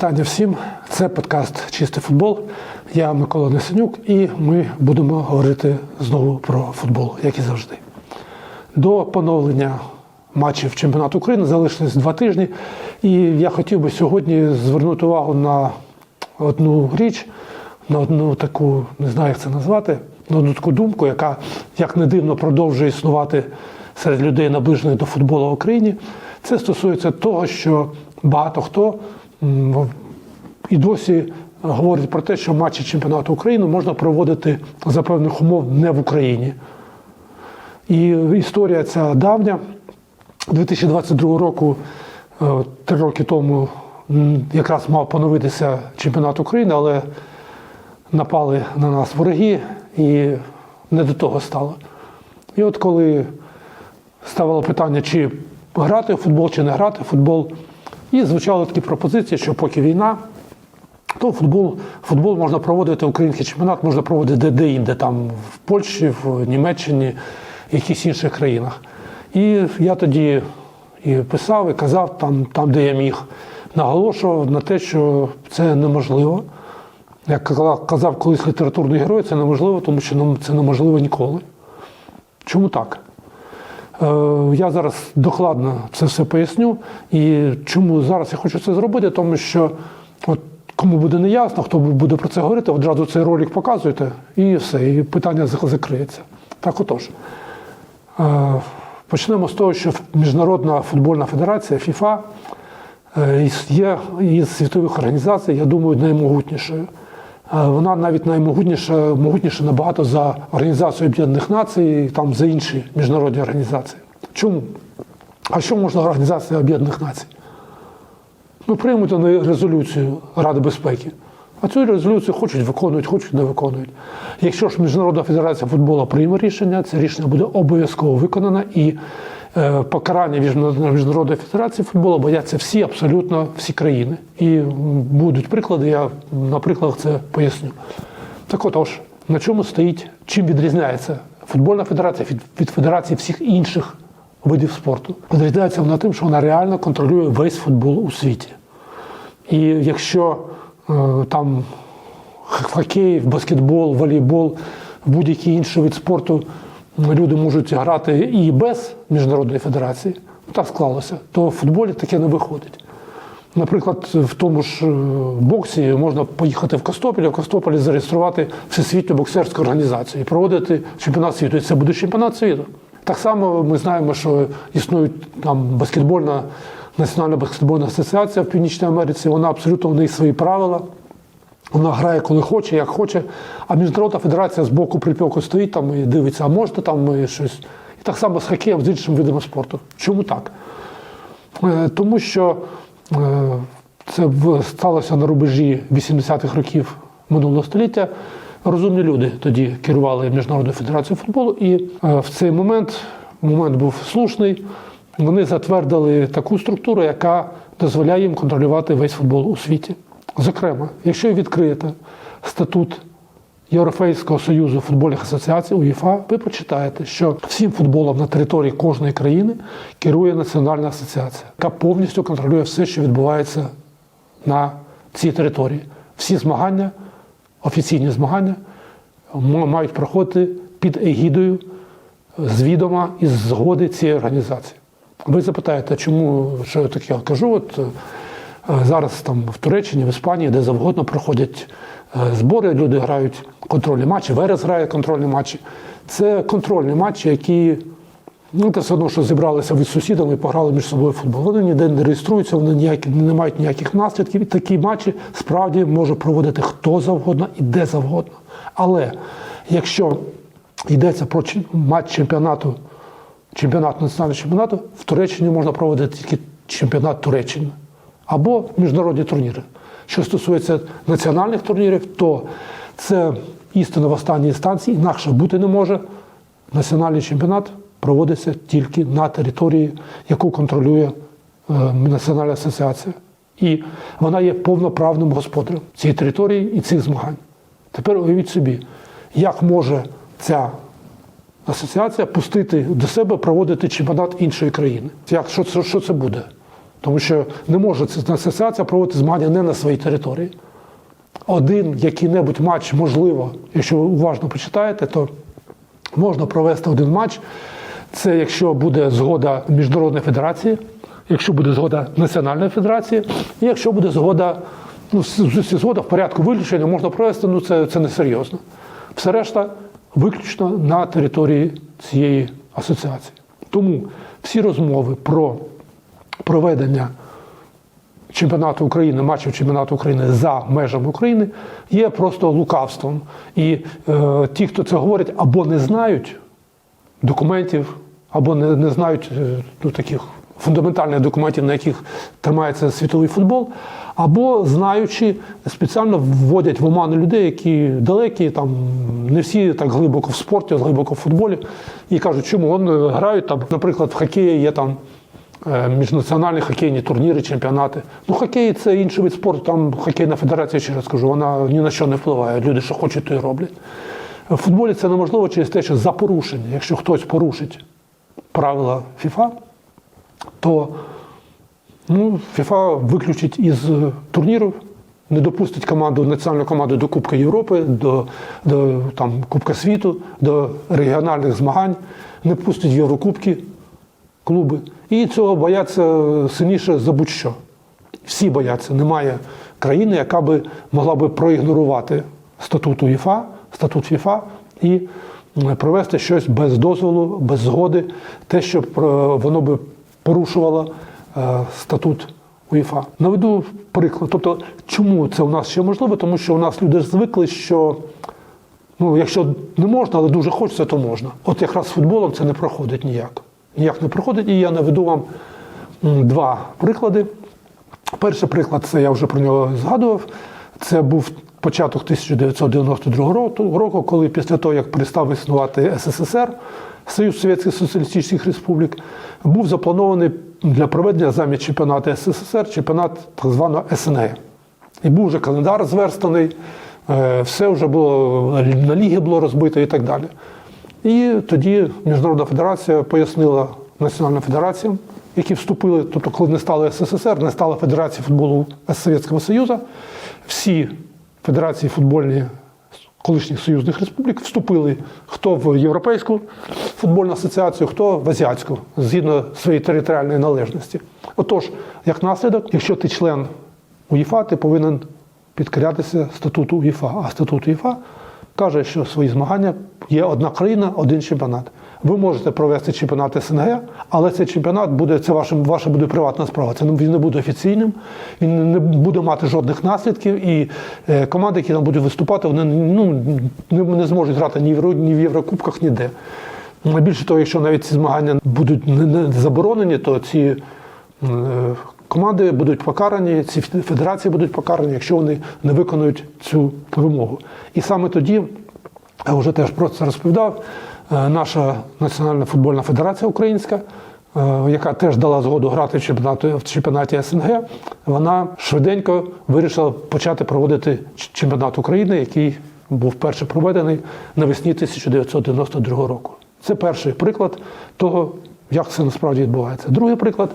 Вітання всім! Це подкаст Чистий футбол. Я Микола Несенюк, і ми будемо говорити знову про футбол, як і завжди. До поновлення матчів чемпіонату України залишилось два тижні. І я хотів би сьогодні звернути увагу на одну річ, на одну таку, не знаю, як це назвати, на одну таку думку, яка, як не дивно, продовжує існувати серед людей, наближених до футболу в Україні. Це стосується того, що багато хто і досі говорить про те, що матчі чемпіонату України можна проводити за певних умов не в Україні. І історія ця давня. 2022 року, е, три роки тому, якраз мав поновитися чемпіонат України, але напали на нас вороги і не до того стало. І от коли ставило питання, чи грати в футбол, чи не грати в футбол, і звучали такі пропозиції, що поки війна, то футбол, футбол можна проводити, український чемпіонат можна проводити де-інде, там в Польщі, в Німеччині, в якихось інших країнах. І я тоді і писав, і казав там, там, де я міг, наголошував на те, що це неможливо. Як казав колись літературний герой, це неможливо, тому що це неможливо ніколи. Чому так? Е, Я зараз докладно це все поясню. І чому зараз я хочу це зробити, тому що от кому буде неясно, хто буде про це говорити, одразу цей ролик показуєте і все, і питання закриється. Так отож. Е, Почнемо з того, що Міжнародна футбольна федерація ФІФА е, є із світових організацій, я думаю, наймогутнішою. Е, Вона навіть наймогутніша могутніша набагато за Організацію Об'єднаних Націй, там за інші міжнародні організації. Чому? А що можна Організація Об'єднаних Націй? Ну, приймуть вони резолюцію Ради безпеки. А цю резолюцію хочуть виконують, хочуть не виконують. Якщо ж Міжнародна федерація футболу прийме рішення, це рішення буде обов'язково виконане і покарання Міжнародної федерації футболу бояться всі, абсолютно всі країни. І будуть приклади, я на прикладах це поясню. Так отож, на чому стоїть, чим відрізняється футбольна федерація від, федерації всіх інших видів спорту? Відрізняється вона тим, що вона реально контролює весь футбол у світі. І якщо е, там хокей, баскетбол, волейбол, будь-який інший вид спорту люди можуть грати і без міжнародної федерації, так склалося, то в футболі таке не виходить. Наприклад, в тому ж е, боксі можна поїхати в Костопіль, а в Костополі зареєструвати всесвітню боксерську організацію і проводити чемпіонат світу. І це буде чемпіонат світу. Так само ми знаємо, що існує там баскетбольна національна баскетбольна асоціація в Північній Америці. Вона абсолютно в неї свої правила. Вона грає коли хоче, як хоче. А міжнародна федерація з боку припеку стоїть там і дивиться, а можна там щось. І так само з хокеєм, з іншими видами спорту. Чому так? Е, Тому що е, це сталося на рубежі 80-х років минулого століття. Розумні люди тоді керували Міжнародною федерацією футболу, і е, в цей момент момент був слушний. Вони затвердили таку структуру, яка дозволяє їм контролювати весь футбол у світі. Зокрема, якщо ви відкриєте статут Європейського союзу футбольних асоціацій УЄФА, ви почитаєте, що всім футболом на території кожної країни керує національна асоціація, яка повністю контролює все, що відбувається на цій території. Всі змагання, офіційні змагання, мають проходити під егідою з відома і згоди цієї організації. Ви запитаєте, чому що я таке кажу? От е, зараз там в Туреччині, в Іспанії, де завгодно проходять е, збори, люди грають контрольні матчі, Верес грає контрольні матчі. Це контрольні матчі, які ну, це все одно, що зібралися від сусідами і пограли між собою в футбол. Вони ніде не реєструються, вони ніякі, не мають ніяких наслідків. І такі матчі справді може проводити хто завгодно і де завгодно. Але якщо йдеться про матч чемпіонату, чемпіонат національного чемпіонату, в Туреччині можна проводити тільки чемпіонат Туреччини або міжнародні турніри. Що стосується національних турнірів, то це істина в останній інстанції, інакше бути не може. Національний чемпіонат проводиться тільки на території, яку контролює е, Національна асоціація. І вона є повноправним господарем цієї території і цих змагань. Тепер уявіть собі, як може ця асоціація пустити до себе проводити чемпіонат іншої країни. Як, що, що це буде? Тому що не може асоціація проводити змагання не на своїй території. Один який-небудь матч, можливо, якщо ви уважно почитаєте, то можна провести один матч. Це якщо буде згода Міжнародної федерації, якщо буде згода Національної федерації, і якщо буде згода, ну, згода в порядку виключення можна провести, ну це, це несерйозно. Все решта виключно на території цієї асоціації. Тому всі розмови про проведення чемпіонату України, матчів чемпіонату України за межами України є просто лукавством. І е, ті, хто це говорять, або не знають документів, або не, не знають е, ну, таких фундаментальних документів, на яких тримається світовий футбол, або знаючи, спеціально вводять в оману людей, які далекі, там не всі так глибоко в спорті, глибоко в футболі, і кажуть, чому вони грають там, наприклад, в хокеї є там. Е, Міжнаціональні хокейні турніри, чемпіонати. Ну, хокей це інший вид спорту. Там хокейна федерація, ще раз кажу, вона ні на що не впливає. Люди, що хочуть, то й роблять. В футболі це неможливо через те, що за порушення, якщо хтось порушить правила ФІФА, то ну, ФІФА виключить із турнірів, не допустить команду, національну команду до Кубка Європи, до, до там, Кубка світу, до регіональних змагань, не пустить Єврокубки клуби. І цього бояться сильніше за будь-що. Всі бояться. Немає країни, яка би могла би проігнорувати статут УЄФА, статут ФІФА і провести щось без дозволу, без згоди, те, що воно би порушувало е, статут УЄФА. Наведу приклад. Тобто, чому це у нас ще можливо? Тому що у нас люди звикли, що Ну, якщо не можна, але дуже хочеться, то можна. От якраз з футболом це не проходить ніяк. Ніяк не проходить. І я наведу вам два приклади. Перший приклад, це я вже про нього згадував. Це був початок 1992 року, коли після того, як перестав існувати СССР, Союз Совєтських Соціалістичних Республік, був запланований для проведення замість чемпіонату СССР чемпіонат так званого СНГ. І був вже календар зверстаний, е, все вже було на ліги було розбито і так далі. І тоді Міжнародна федерація пояснила національним федераціям, які вступили, тобто, коли не стало СССР, не стало Федерації футболу Совєтського Союзу, всі федерації футбольні колишніх союзних республік вступили хто в Європейську футбольну асоціацію, хто в азіатську, згідно своєї територіальної належності. Отож, як наслідок, якщо ти член УЄФА, ти повинен підкорятися статуту УЄФА. А статут УЄФА каже, що свої змагання є одна країна, один чемпіонат. Ви можете провести чемпіонат СНГ, але цей чемпіонат буде це ваша, ваша буде приватна справа. Це він не буде офіційним, він не буде мати жодних наслідків, і е, команди, які там будуть виступати, вони ну, не, не зможуть грати ні в, ні в Єврокубках, ніде. Більше того, якщо навіть ці змагання будуть не, не заборонені, то ці е, команди будуть покарані, ці федерації будуть покарані, якщо вони не виконують цю вимогу. І саме тоді, я вже теж про це розповідав, е, наша Національна футбольна федерація українська, е, яка теж дала згоду грати в чемпіонаті, в чемпіонаті СНГ, вона швиденько вирішила почати проводити чемпіонат України, який був вперше проведений навесні 1992 року. Це перший приклад того, як це насправді відбувається. Другий приклад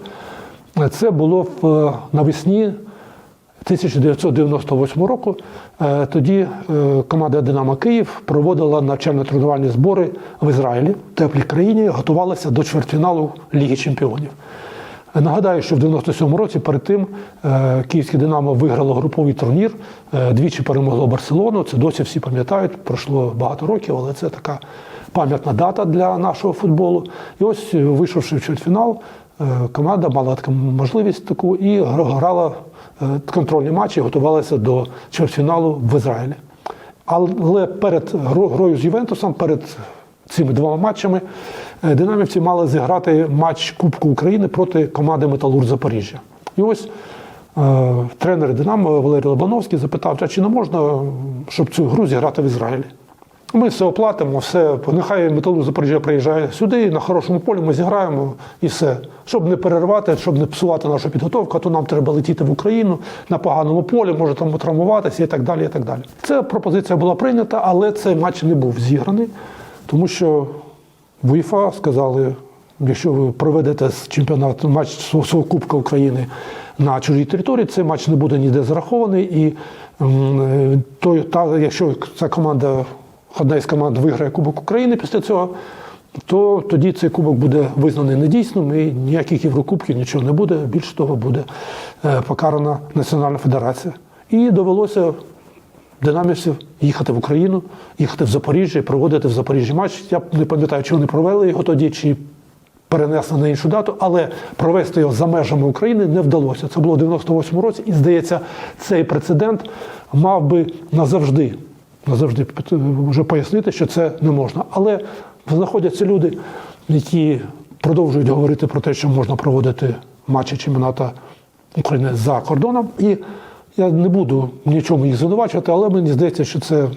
це було в е, навесні 1998 року. Е, Тоді е, команда Динамо Київ проводила навчально-тренувальні збори в Ізраїлі, в теплій країні, готувалася до чвертьфіналу Ліги Чемпіонів. Нагадаю, що в 97-му році перед тим київське Динамо виграло груповий турнір, двічі перемогло Барселону. Це досі всі пам'ятають. Пройшло багато років, але це така пам'ятна дата для нашого футболу. І ось, вийшовши в чвертьфінал, команда мала таку можливість таку і грала е, контрольні матчі, готувалася до чвертьфіналу в Ізраїлі. Але перед грою з Ювентусом, перед цими двома матчами, е, динамівці мали зіграти матч Кубку України проти команди Металург Запоріжжя. І ось е, тренер Динамо Валерій Лобановський запитав, чи не можна, щоб цю гру зіграти в Ізраїлі? Ми все оплатимо, все, нехай Металург Запоріжжя приїжджає сюди, на хорошому полі ми зіграємо і все. Щоб не перервати, щоб не псувати нашу підготовку, то нам треба летіти в Україну на поганому полі, може там травмуватися і так далі. і так далі. Ця пропозиція була прийнята, але цей матч не був зіграний, тому що в УЄФА сказали, якщо ви проведете з чемпіонату матч свого Кубка України на чужій території, цей матч не буде ніде зарахований. І е, той, та, якщо ця команда, одна із команд виграє Кубок України після цього, то тоді цей кубок буде визнаний недійсним і ніяких Єврокубків нічого не буде. Більше того, буде е, покарана Національна федерація. І довелося динамівців їхати в Україну, їхати в Запоріжжя проводити в Запоріжжі матч. Я не пам'ятаю, чи вони провели його тоді, чи перенесли на іншу дату, але провести його за межами України не вдалося. Це було в 98-му році, і здається, цей прецедент мав би назавжди, назавжди вже пояснити, що це не можна. Але знаходяться люди, які продовжують говорити про те, що можна проводити матчі чемпіоната України за кордоном. І я не буду нічому їх звинувачувати, але мені здається, що це,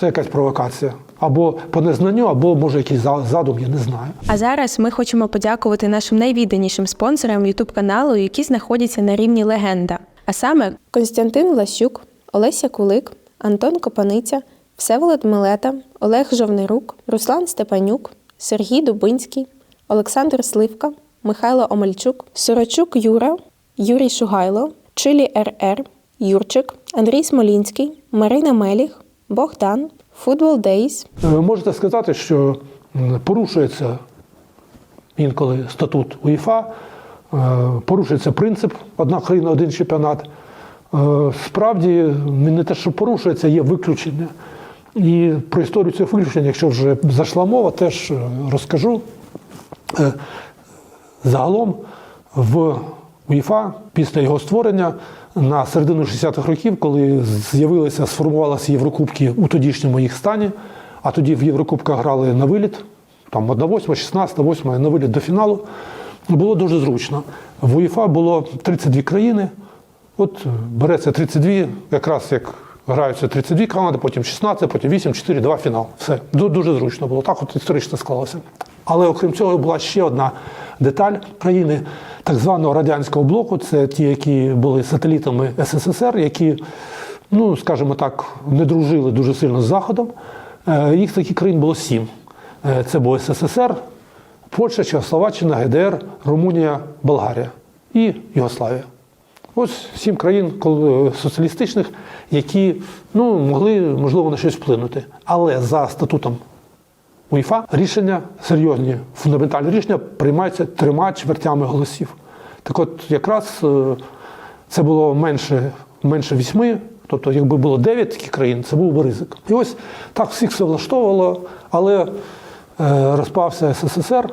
це якась провокація. Або по незнанню, або може якийсь за- задум, я не знаю. А зараз ми хочемо подякувати нашим найвідданішим спонсорам Ютуб каналу, які знаходяться на рівні легенда. А саме Константин Влащук, Олеся Кулик, Антон Копаниця, Всеволод Милета, Олег Жовнирук, Руслан Степанюк, Сергій Дубинський, Олександр Сливка, Михайло Омельчук, Сорочук Юра, Юрій Шугайло, Чилі РР, Юрчик, Андрій Смолінський, Марина Меліх, Богдан, Футбол Дейс, Ви можете сказати, що порушується інколи статут УЄФА, е, порушується принцип одна країна, один чемпіонат. Е, Справді, не те, що порушується, є виключення. І про історію цих виключень, якщо вже зайшла мова, теж е, розкажу. Е, Загалом в УЄФА після його створення на середину 60-х років, коли з'явилися, сформувалися Єврокубки у тодішньому їх стані, а тоді в Єврокубках грали на виліт, там 1-8, 16, 8 на виліт до фіналу, було дуже зручно. В УЄФА було 32 країни. От береться 32, якраз як граються 32 команди, потім 16, потім 8, 4, 2 фінал. Все Ду- дуже зручно було. Так от історично склалося. Але окрім цього була ще одна деталь країни так званого радянського блоку. Це ті, які були сателітами СССР, які, ну скажімо так, не дружили дуже сильно з Заходом. Е, Їх таких країн було сім. Е, Це був СССР, Польща, Чехословаччина, ГДР, Румунія, Болгарія і Югославія. Ось сім країн соціалістичних, які ну, могли, можливо, на щось вплинути. Але за статутом УЄФА рішення серйозні, фундаментальні рішення приймаються трьома чвертями голосів. Так от, якраз е, це було менше, менше вісьми, тобто, якби було дев'ять таких країн, це був би ризик. І ось так всіх все влаштовувало, але е, розпався СССР,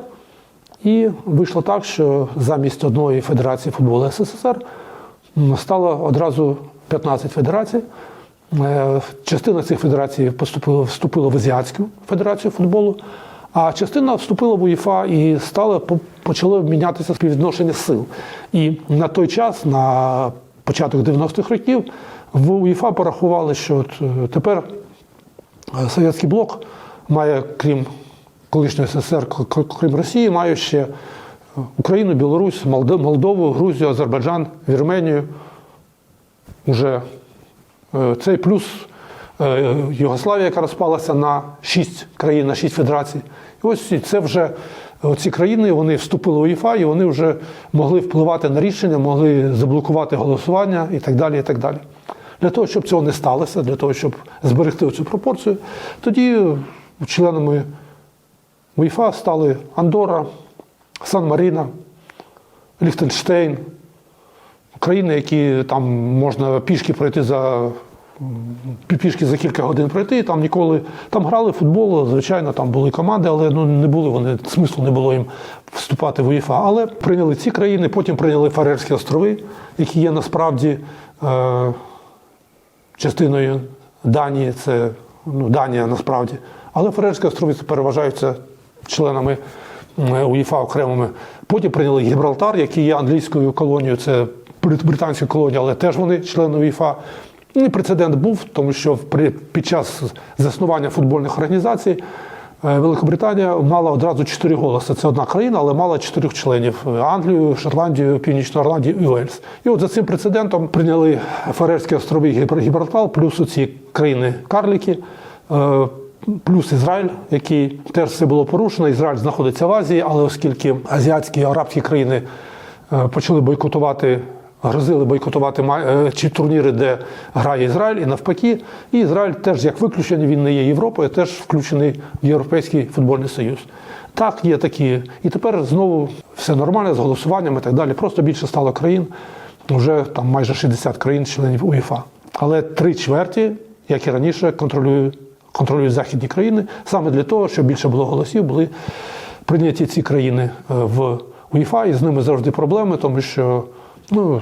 і вийшло так, що замість одної федерації футболу СССР стало одразу 15 федерацій. Е, Частина цих федерацій вступила в Азіатську федерацію футболу, а частина вступила в УЄФА і стало, почало мінятися співвідношення сил. І на той час, на початок 90-х років, в УЄФА порахували, що от е, тепер Е, Совєтський блок має, крім колишнього СССР, крім Росії, має ще Україну, Білорусь, Молдову, Грузію, Азербайджан, Вірменію. Уже е, цей плюс е, Югославія, яка розпалася на шість країн, на шість федерацій. І ось це вже ці країни вони вступили в УЄФА і вони вже могли впливати на рішення, могли заблокувати голосування і так далі. І так далі. Для того, щоб цього не сталося, для того, щоб зберегти цю пропорцію, тоді членами УЄФА стали Андора, Сан-Маріна, Ліхтенштейн, країни, які там можна пішки пройти за пішки за кілька годин пройти. Там ніколи там грали футбол, звичайно, там були команди, але ну не були вони смислу не було їм вступати в УЄФА. Але прийняли ці країни, потім прийняли Фарерські острови, які є насправді е, частиною Данії, це ну, Данія насправді. Але Фарерські острови переважаються членами УЄФА окремими. Потім прийняли Гібралтар, який є англійською колонією, це брит- британська колонія, але теж вони члени УЄФА. Ну, І прецедент був, тому що під час заснування футбольних організацій е, Великобританія мала одразу чотири голоси. Це одна країна, але мала чотирьох членів: Англію, Шотландію, Північну Ірландію і Уельс. І от за цим прецедентом прийняли Фарерські острови Гібр- Гібралтар, плюс ці країни Карліки. Плюс Ізраїль, який теж все було порушено. Ізраїль знаходиться в Азії, але оскільки азіатські арабські країни е, почали бойкотувати, грозили бойкотувати е, чи турніри, де грає Ізраїль, і навпаки, і Ізраїль теж як виключення, він не є Європою, теж включений в Європейський футбольний союз. Так, є такі. І тепер знову все нормально з голосуванням і так далі. Просто більше стало країн, вже там майже 60 країн-членів УЄФА. Але три чверті, як і раніше, контролюють, контролюють західні країни саме для того, щоб більше було голосів, були прийняті ці країни е, в УЄФА, і з ними завжди проблеми, тому що ну,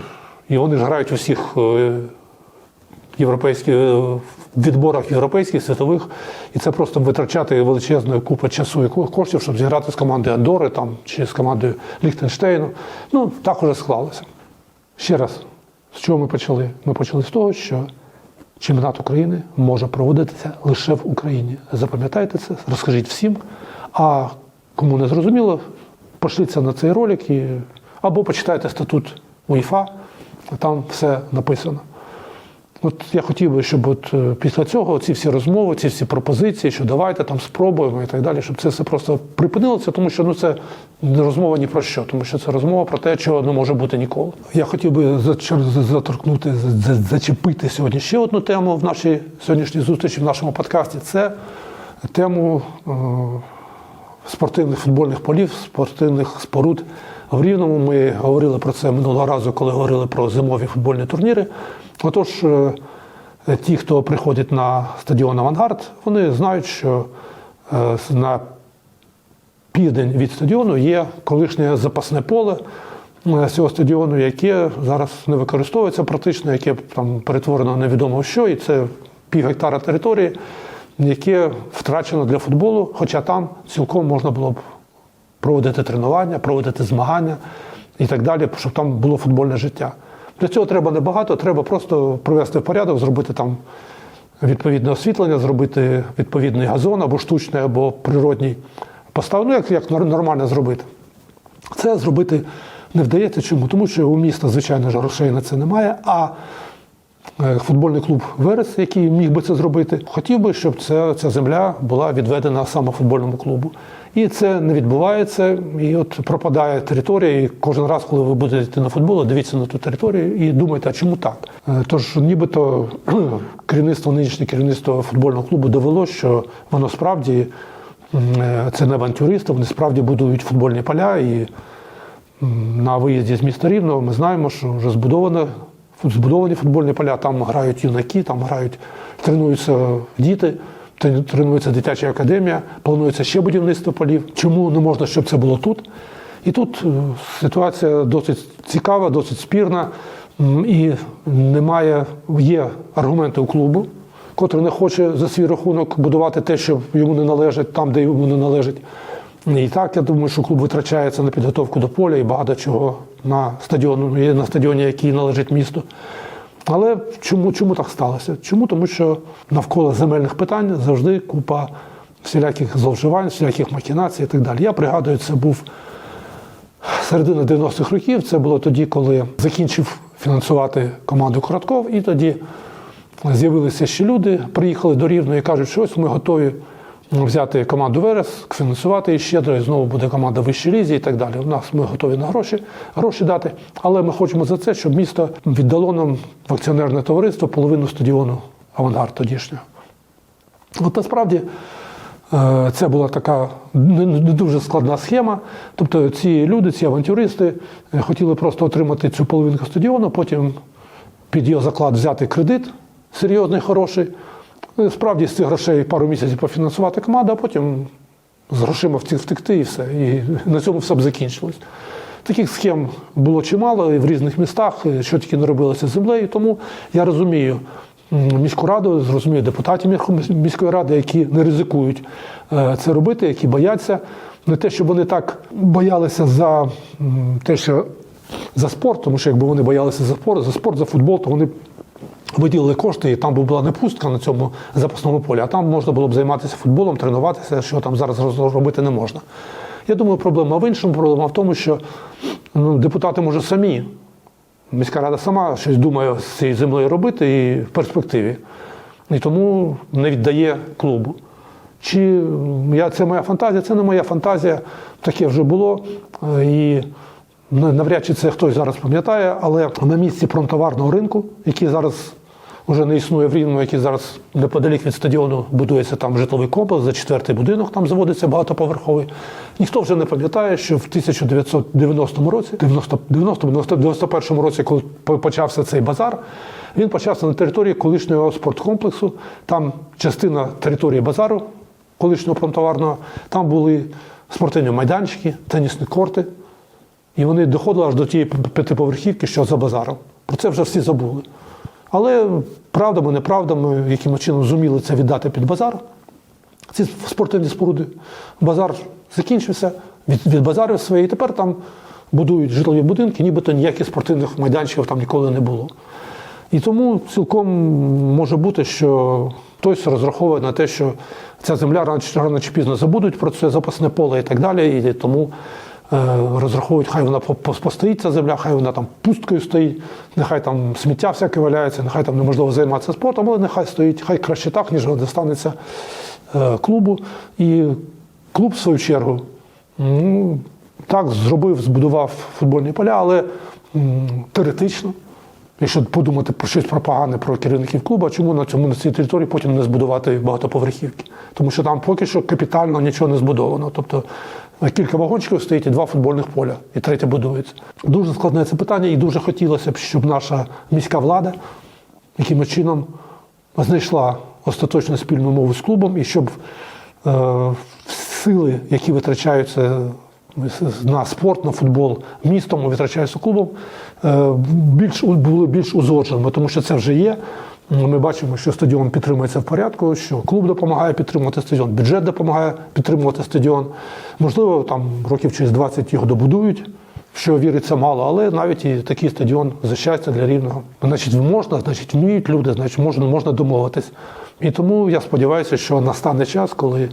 і вони ж грають у всіх е, європейських е, відборах європейських, світових, і це просто витрачати величезну купу часу і ко- коштів, щоб зіграти з командою Андори там, чи з командою Ліхтенштейну. Ну, так уже склалося. Ще раз, з чого ми почали? Ми почали з того, що чемпіонат України може проводитися лише в Україні. Запам'ятайте це, розкажіть всім. А кому не зрозуміло, пошліться на цей ролик і або почитайте статут УЄФА, там все написано. От я хотів би, щоб от е, після цього ці всі розмови, ці всі пропозиції, що давайте там спробуємо і так далі, щоб це все просто припинилося, тому що ну це не розмова ні про що, тому що це розмова про те, чого не може бути ніколи. Я хотів би заторкнути, за- за- зачепити сьогодні ще одну тему в нашій сьогоднішній зустрічі, в нашому подкасті. Це тему е, спортивних футбольних полів, спортивних споруд в Рівному. Ми говорили про це минулого разу, коли говорили про зимові футбольні турніри. Отож, е, ті, хто приходять на стадіон Авангард, вони знають, що е, на південь від стадіону є колишнє запасне поле е, цього стадіону, яке зараз не використовується практично, яке там перетворено невідомо що, і це пів гектара території, яке втрачено для футболу, хоча там цілком можна було б проводити тренування, проводити змагання і так далі, щоб там було футбольне життя. Для цього треба небагато, треба просто привести в порядок, зробити там відповідне освітлення, зробити відповідний газон або штучний, або природній постав, ну як, як нормально зробити. Це зробити не вдається. Чому? Тому що у міста, звичайно ж, грошей на це немає. А футбольний клуб Верес, який міг би це зробити, хотів би, щоб ця, ця земля була відведена саме футбольному клубу. І це не відбувається. І от пропадає територія. І кожен раз, коли ви будете йти на футбол, дивіться на ту територію і думайте, а чому так? Е, Тож, нібито керівництво, нинішнє керівництво футбольного клубу довело, що воно справді е, це не авантюристи, вони справді будують футбольні поля і на виїзді з міста Рівного ми знаємо, що вже збудовано, збудовані футбольні поля, там грають юнаки, там грають, тренуються діти, тренується дитяча академія, планується ще будівництво полів. Чому не можна, щоб це було тут? І тут е, ситуація досить цікава, досить спірна, і немає, є аргументи у клубу, котрий не хоче за свій рахунок будувати те, що йому не належить, там, де йому не належить. І так, я думаю, що клуб витрачається на підготовку до поля і багато чого на стадіону, на стадіоні, який належить місту. Але чому, чому так сталося? Чому? Тому що навколо земельних питань завжди купа всіляких зловживань, всіляких махінацій і так далі. Я пригадую, це був середина 90-х років. Це було тоді, коли закінчив фінансувати команду Коротков, і тоді з'явилися ще люди, приїхали до Рівного і кажуть, що ось ми готові взяти команду Верес, фінансувати її щедро, і знову буде команда вищої лізі і так далі. У нас ми готові на гроші, гроші дати, але ми хочемо за це, щоб місто віддало нам в акціонерне товариство половину стадіону Авангард тодішнього. От насправді е, це була така не дуже складна схема. Тобто ці люди, ці авантюристи е, хотіли просто отримати цю половинку стадіону, потім під його заклад взяти кредит серйозний, хороший. Ну, Справді з цих грошей пару місяців пофінансувати команду, а потім з грошима втекти і все. І на цьому все б закінчилось. Таких схем було чимало і в різних містах, що тільки не робилося з землею. Тому я розумію міську раду, зрозумію депутатів міської ради, які не ризикують е, це робити, які бояться. Не те, щоб вони так боялися за те, що за спорт, тому що якби вони боялися за спорт, за спорт, за футбол, то вони виділили кошти, і там була не пустка на цьому запасному полі, а там можна було б займатися футболом, тренуватися, що там зараз робити не можна. Я думаю, проблема в іншому. Проблема в тому, що ну, депутати може самі, міська рада сама щось думає з цією землею робити і в перспективі. І тому не віддає клубу. Чи я, це моя фантазія? Це не моя фантазія, таке вже було. Е, І навряд чи це хтось зараз пам'ятає, але на місці промтоварного ринку, який зараз вже не існує в Рівному, який зараз неподалік від стадіону будується там житловий комплекс, за четвертий будинок там заводиться багатоповерховий. Ніхто вже не пам'ятає, що в 1990 році, 90, 90, 90, 91 році, коли почався цей базар, він почався на території колишнього спорткомплексу. Там частина території базару, колишнього промтоварного, там були спортивні майданчики, тенісні корти. І вони доходили аж до тієї п'ятиповерхівки, що за базаром. Про це вже всі забули. Але правдами, неправдами, яким чином зуміли це віддати під базар, ці спортивні споруди. Базар закінчився, від, від базарів своєї, і тепер там будують житлові будинки, нібито ніяких спортивних майданчиків там ніколи не було. І тому цілком може бути, що хтось розраховує на те, що ця земля рано чи, пізно забудуть про це запасне поле і так далі. І тому розраховують, хай вона по- по- постоїть ця земля, хай вона там пусткою стоїть, нехай там сміття всяке валяється, нехай там неможливо займатися спортом, але нехай стоїть, хай краще так, ніж достанеться е, клубу. І клуб, в свою чергу, ну, так зробив, збудував футбольні поля, але теоретично. Якщо подумати про щось пропагане про керівників клубу, чому на цьому на цій території потім не збудувати багатоповерхівки? Тому що там поки що капітально нічого не збудовано. Тобто кілька вагончиків стоїть і два футбольних поля, і третє будується. Дуже складне це питання, і дуже хотілося б, щоб наша міська влада якимось чином знайшла остаточну спільну мову з клубом, і щоб е, сили, які витрачаються на спорт, на футбол містом, витрачаються клубом, е, більш були більш узгодженими, тому що це вже є. Ми бачимо, що стадіон підтримується в порядку, що клуб допомагає підтримувати стадіон, бюджет допомагає підтримувати стадіон. Можливо, там років через 20 його добудують, що віриться мало, але навіть і такий стадіон за щастя для рівного. Значить, можна, значить, вміють люди, значить, можна, можна домовитись. І тому я сподіваюся, що настане час, коли е,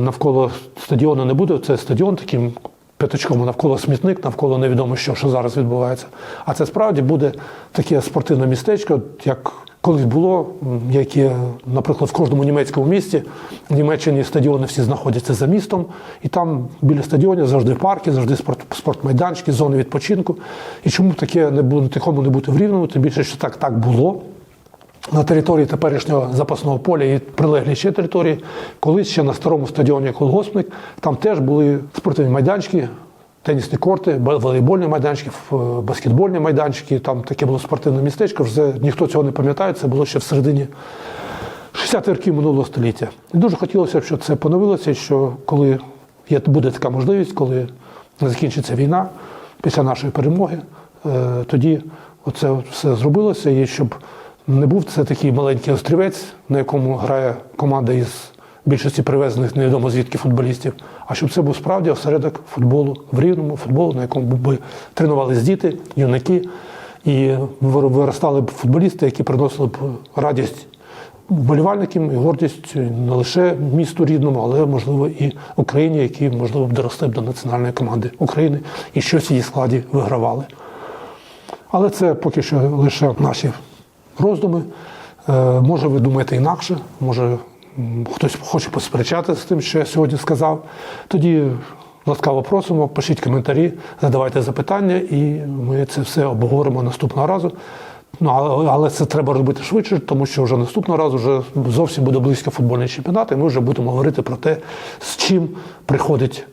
навколо стадіону не буде. Це стадіон таким п'ятачком, навколо смітник, навколо невідомо що, що зараз відбувається. А це справді буде таке спортивне містечко, як колись було, м, яке, наприклад, в кожному німецькому місті в Німеччині стадіони всі знаходяться за містом, і там біля стадіонів завжди парки, завжди спорт, спортмайданчики, зони відпочинку. І чому таке не буде такому не бути в рівному? Тим більше, що так, так було на території теперішнього запасного поля і прилеглі ще території. Колись ще на старому стадіоні колгоспник, там теж були спортивні майданчики, тенісні корти, волейбольні майданчики, баскетбольні майданчики. Там таке було спортивне містечко. Вже ніхто цього не пам'ятає. Це було ще в середині 60-х років минулого століття. І дуже хотілося б, щоб це поновилося, що коли є, буде така можливість, коли закінчиться війна після нашої перемоги, е, тоді оце все зробилося, і щоб не був це такий маленький острівець, на якому грає команда із більшості привезених невідомо звідки футболістів, а щоб це був справді осередок футболу в рівному футболу, на якому би тренувались діти, юнаки, і виростали б футболісти, які приносили б радість вболівальникам і гордість не лише місту рідному, але можливо і Україні, які можливо б доросли б до національної команди України і щось в її складі вигравали. Але це поки що лише наші роздуми. Е, Може, ви думаєте інакше, може хтось хоче посперечати з тим, що я сьогодні сказав. Тоді ласкаво просимо, пишіть коментарі, задавайте запитання, і ми це все обговоримо наступного разу. Ну, але це треба робити швидше, тому що вже наступного разу вже зовсім буде близько футбольний чемпіонат, і ми вже будемо говорити про те, з чим приходить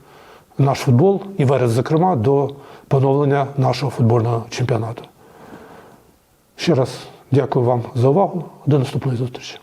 наш футбол і Верес, зокрема, до поновлення нашого футбольного чемпіонату. Ще раз дякую вам за увагу. До наступної зустрічі.